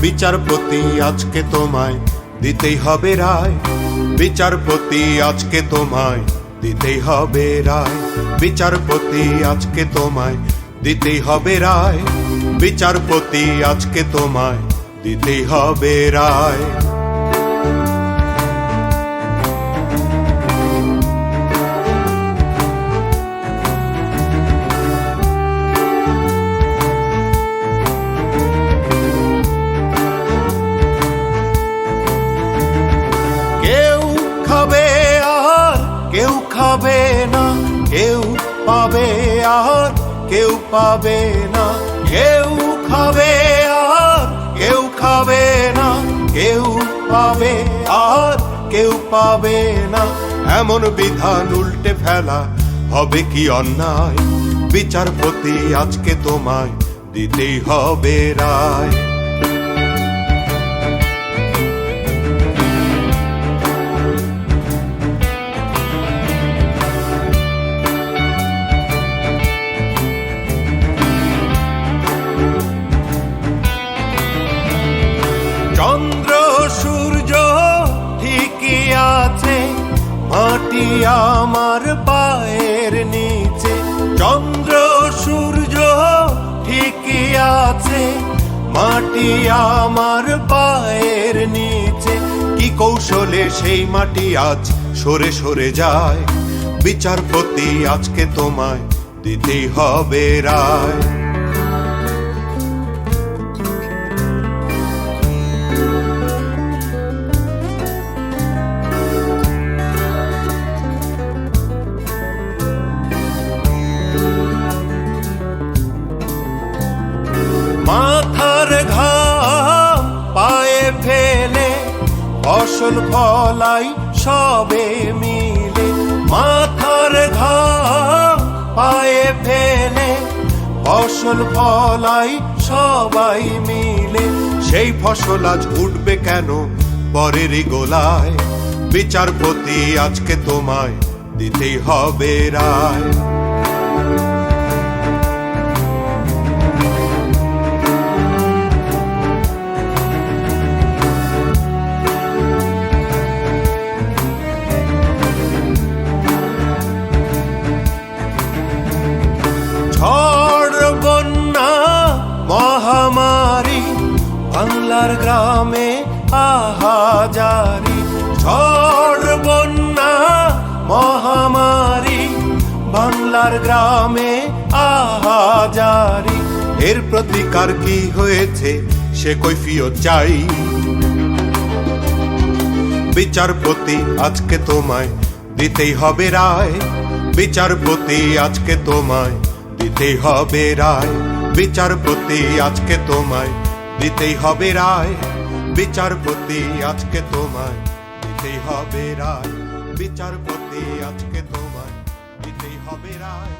বিচারপতি আজকে তোমায় দিতেই হবে রায়। বিচারপতি আজকে তোমায় দিতেই হবে রায়। বিচারপতি আজকে তোমায় দিতেই হবে রায়। বিচারপতি আজকে তোমায় দিতেই হবে রায়। খাবে না, কেউ পাবে আর কেউ পাবে না। কেউ খাবে আর কেউ খাবে না। কেউ পাবে আর কেউ পাবে না। এমন বিধান উল্টে ফেলা হবে কি অন্যায়? বিচারপতি আজকে তোমায় দিতেই হবে রায়। চন্দ্র, সূর্য ঠিকই আছে। মাটি আমার পায়ের নিচে। চন্দ্র, সূর্য ঠিকই আছে। মাটি আমার পায়ের নিচে। কি কৌশলে সেই মাটি আজ সরে সরে যায়? বিচারপতি আজকে তোমায় দিতেই হবে রায়। ফসল ফলাই সবে মিলে মাথার ঘাম পায়ে ফেলে। ফসল ফলাই সবাই মিলে। সেই ফসল আজ উঠবে কেন পরেরই গোলায়? বিচারপতি আজকে তোমায় দিতেই হবে রায়। বাংলার গ্রামে আহাজারি ঝড়, বন্যা, মহামারী, বাংলার গ্রামে আহাজারি এর প্রতিকার কি হয়েছে সে কৈফিয়ত চাই। বিচারপতি আজকে তোমায় দিতেই হবে রায়। বিচারপতি আজকে তোমায় দিতেই হবে রায়। বিচারপতি আজকে তোমায় দিতেই হবে রায়। বিচারপতি আজকে তোমায় দিতেই হবে রায়। বিচারপতি আজকে তোমায় দিতেই হবে রায়।